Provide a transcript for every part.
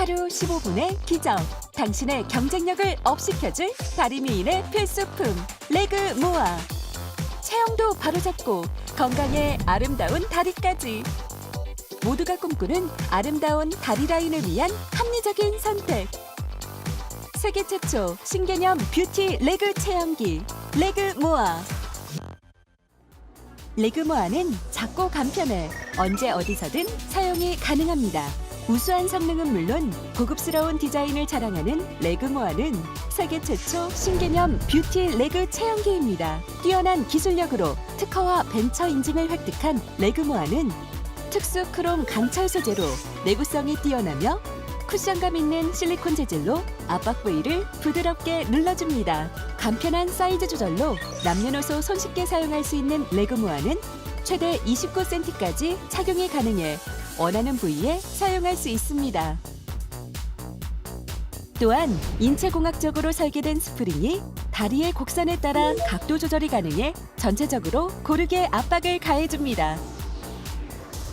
하루 15분의 기적. 당신의 경쟁력을 업시켜줄 다리미인의 필수품 레그 모아. 체형도 바로잡고 건강에 아름다운 다리까지. 모두가 꿈꾸는 아름다운 다리 라인을 위한 합리적인 선택. 세계 최초 신개념 뷰티 레그 체형기 레그 모아. 레그 모아는 작고 간편해 언제 어디서든 사용이 가능합니다. 우수한 성능은 물론 고급스러운 디자인을 자랑하는 레그 모아는 세계 최초 신개념 뷰티 레그 체형기입니다. 뛰어난 기술력으로 특허와 벤처 인증을 획득한 레그 모아는 특수 크롬 강철 소재로 내구성이 뛰어나며 쿠션감 있는 실리콘 재질로 압박 부위를 부드럽게 눌러줍니다. 간편한 사이즈 조절로 남녀노소 손쉽게 사용할 수 있는 레그모아는 최대 29cm까지 착용이 가능해 원하는 부위에 사용할 수 있습니다. 또한 인체공학적으로 설계된 스프링이 다리의 곡선에 따라 각도 조절이 가능해 전체적으로 고르게 압박을 가해줍니다.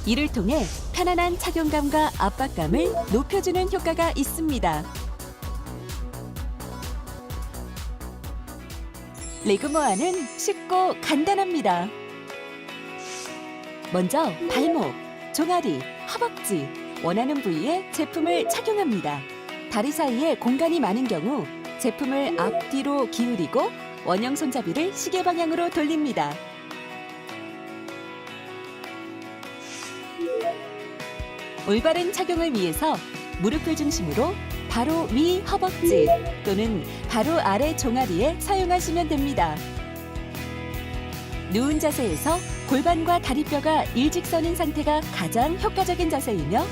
이를 통해 편안한 착용감과 압박감을 높여주는 효과가 있습니다. 레그모아는 쉽고 간단합니다. 먼저 발목, 종아리, 허벅지, 원하는 부위에 제품을 착용합니다. 다리 사이에 공간이 많은 경우 제품을 앞뒤로 기울이고 원형 손잡이를 시계 방향으로 돌립니다. 올바른 착용을 위해서 무릎을 중심으로 바로 위 허벅지 또는 바로 아래 종아리에 사용하시면 됩니다. 누운 자세에서 골반과 다리뼈가 일직선인 상태가 가장 효과적인 자세이며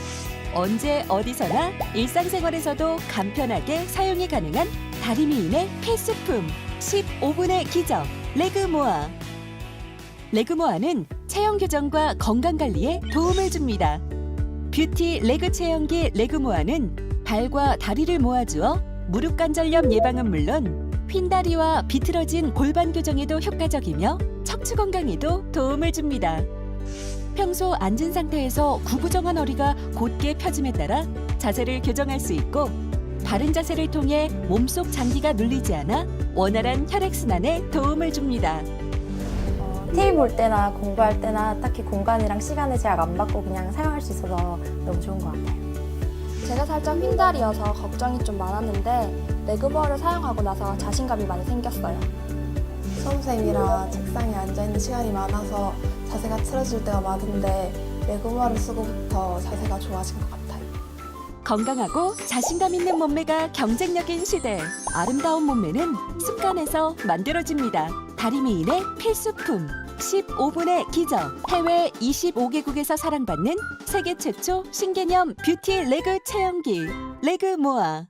언제 어디서나 일상생활에서도 간편하게 사용이 가능한 다리미인의 필수품 15분의 기적 레그모아 레그모아는 체형 교정과 건강 관리에 도움을 줍니다. 뷰티 레그 체형기 레그모아는 발과 다리를 모아주어 무릎 관절염 예방은 물론 휜다리와 비틀어진 골반 교정에도 효과적이며 척추 건강에도 도움을 줍니다. 평소 앉은 상태에서 구부정한 허리가 곧게 펴짐에 따라 자세를 교정할 수 있고 바른 자세를 통해 몸속 장기가 눌리지 않아 원활한 혈액순환에 도움을 줍니다. 볼 때나 공부할 때나 딱히 공간이랑 시간을 제약 안 받고 그냥 사용할 수 있어서 너무 좋은 것 같아요. 제가 살짝 휜다리여서 걱정이 좀 많았는데 레그버를 사용하고 나서 자신감이 많이 생겼어요. 수험생이라 책상에 앉아있는 시간이 많아서 자세가 틀어질 때가 많은데 레고마를 쓰고부터 자세가 좋아진 것 같아요. 건강하고 자신감 있는 몸매가 경쟁력인 시대. 아름다운 몸매는 습관에서 만들어집니다. 다리미인의 필수품. 15분의 기적. 해외 25개국에서 사랑받는 세계 최초 신개념 뷰티 레그 체형기. 레그 모아.